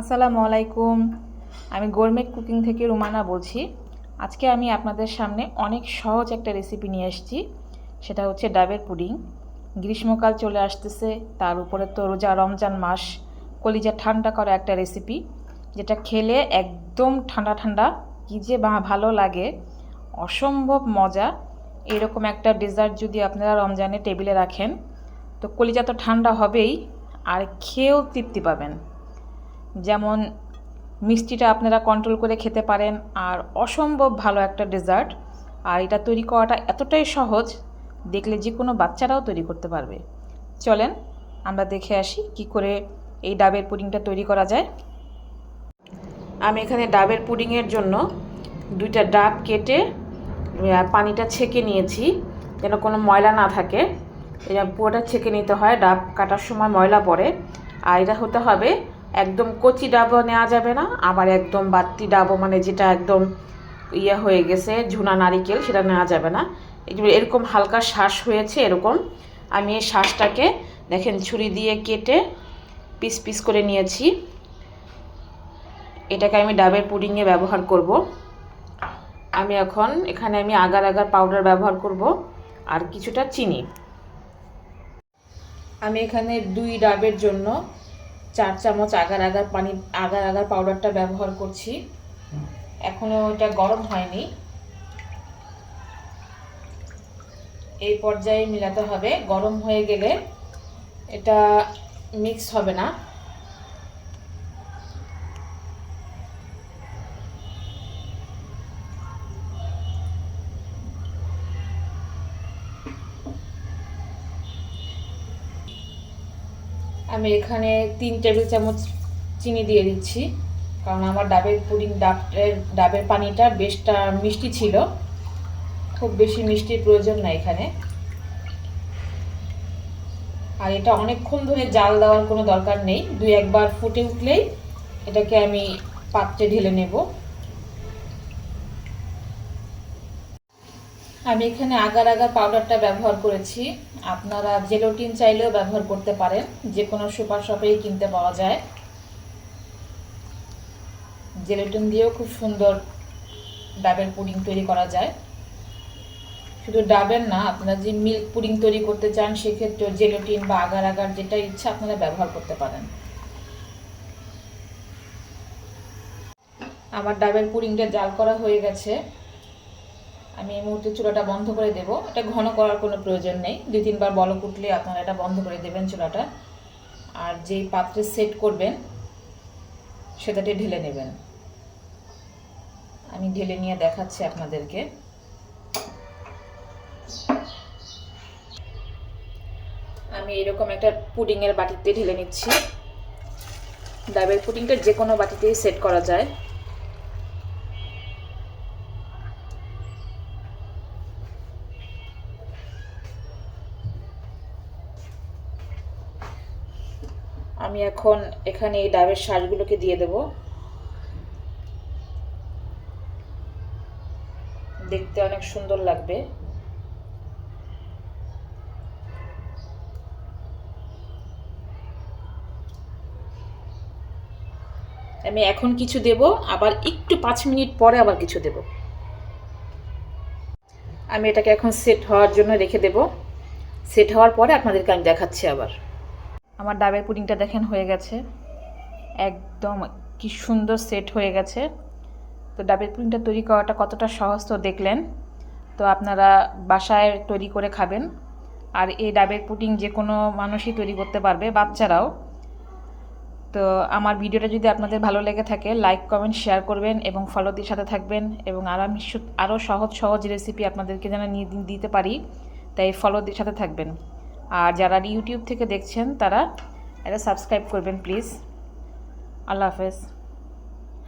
আসসালামু আলাইকুম। আমি গোরমেট কুকিং থেকে রুমানা বলছি। আজকে আমি আপনাদের সামনে অনেক সহজ একটা রেসিপি নিয়ে এসেছি সেটা হচ্ছে ডাবের পুডিং। গ্রীষ্মকাল চলে আসতেছে, তার উপরে তো রোজা রমজান মাস। কলিজা ঠান্ডা করা একটা রেসিপি, যেটা খেলে একদম ঠান্ডা ঠান্ডা, কী যে ভালো লাগে। অসম্ভব মজা। এরকম একটা ডেজার্ট যদি আপনারা রমজানে টেবিলে রাখেন, তো কলিজা তো ঠান্ডা হবেই, আর খেয়েও তৃপ্তি পাবেন। যেমন মিষ্টিটা আপনারা কন্ট্রোল করে খেতে পারেন, আর অসম্ভব ভালো একটা ডেজার্ট আর এটা তৈরি করাটা এতটাই সহজ, দেখলে যে কোনো বাচ্চারাও তৈরি করতে পারবে। চলেন, আমরা দেখে আসি কি করে এই ডাবের পুডিংটা তৈরি করা যায়। আমি এখানে ডাবের পুডিংয়ের জন্য দুইটা ডাব কেটে পানিটা ছেঁকে নিয়েছি, যেন কোনো ময়লা না থাকে। এটা পুরোটা ছেঁকে নিতে হয়, ডাব কাটার সময় ময়লা পড়ে। আর এটা হতে হবে একদম কচি ডাবও নেওয়া যাবে না, আবার একদম বাত্তি ডাবও মানে যেটা একদম ইয়ে হয়ে গেছে, ঝুনা নারিকেল সেটা নেওয়া যাবে না। এরকম হালকা শ্বাস হয়েছে এরকম। আমি এই শ্বাসটাকে দেখেন ছুরি দিয়ে কেটে পিস পিস করে নিয়েছি। এটাকে আমি ডাবের পুডিংয়ে ব্যবহার করব। আমি এখন এখানে আমি আগার আগার পাউডার ব্যবহার করব আর কিছুটা চিনি। আমি এখানে দুই ডাবের জন্য চার চামচ আগার আগার পানি, আগার আগার পাউডারটা ব্যবহার করছি। এখনও এটা গরম হয়নি। এই পর্যায়ে মিলাতে হবে। গরম হয়ে গেলে এটা মিক্স হবে না। আমি এখানে তিন টেবিল চামচ চিনি দিয়ে দিচ্ছি। কারণ আমার ডাবের পুডিং ডাবের ডাবের পানিটা বেশটা মিষ্টি ছিল। খুব বেশি মিষ্টির প্রয়োজন না এখানে। আর এটা অনেকক্ষণ ধরে জাল দেওয়ার কোনো দরকার নেই। দুই একবার ফুটে উঠলেই এটাকে আমি পাত্রে ঢেলে নেব। আমি এখানে আগার আগার পাউডারটা ব্যবহার করেছি। আপনারা জেলোটিন চাইলেও ব্যবহার করতে পারেন। যে কোনো সুপার শপেই কিনতে পাওয়া যায়। জেলোটিন দিয়েও খুব সুন্দর ডাবের পুডিং তৈরি করা যায়। শুধু ডাবের না, আপনারা যে মিল্ক পুডিং তৈরি করতে চান সেক্ষেত্রে জেলোটিন বা আগার আগার যেটা ইচ্ছা আপনারা ব্যবহার করতে পারেন। আমার ডাবের পুডিংটা জাল করা হয়ে গেছে। আমি এই মুহূর্তে চুলাটা বন্ধ করে দেব। এটা ঘন করার কোনো প্রয়োজন নেই। দুই তিনবার বলক উঠলে আপনারা এটা বন্ধ করে দেবেন চুলাটা। আর যেই পাত্রে সেট করবেন, সেটাতে ঢেলে নেবেন। আমি ঢেলে নিয়ে দেখাচ্ছি আপনাদেরকে। আমি এরকম একটা পুডিংয়ের বাটিতে ঢেলে নিচ্ছি। ডাবের পুডিংটা যে কোনো বাটিতেই সেট করা যায়। আমি এখন এখানে এই ডাবের শ্বাসগুলোকে দিয়ে দেব। দেখতে অনেক সুন্দর লাগবে। আমি এখন কিছু দেব, আবার একটু পাঁচ মিনিট পরে আবার কিছু দেব। আমি এটাকে এখন সেট হওয়ার জন্য রেখে দেব। সেট হওয়ার পরে আপনাদেরকে আমি দেখাচ্ছি আবার। আমার ডাবের পুডিংটা দেখেন হয়ে গেছে। একদম কি সুন্দর সেট হয়ে গেছে। তো ডাবের পুডিংটা তৈরি করাটা কতটা সহজ তো দেখলেন। তো আপনারা বাসায় তৈরি করে খাবেন। আর এই ডাবের পুডিং যে কোনো মানুষই তৈরি করতে পারবে, বাচ্চারাও। তো আমার ভিডিওটা যদি আপনাদের ভালো লেগে থাকে লাইক কমেন্ট শেয়ার করবেন এবং ফলো দিয়ে সাথে থাকবেন এবং আর আমি আরও সহজ সহজ রেসিপি আপনাদেরকে যেন নিয়ে দিতে পারি, তাই ফলো দিয়ে সাথে থাকবেন। আর যারা ইউটিউব থেকে দেখছেন তারা এটা সাবস্ক্রাইব করবেন প্লিজ আল্লাহ হাফেজ।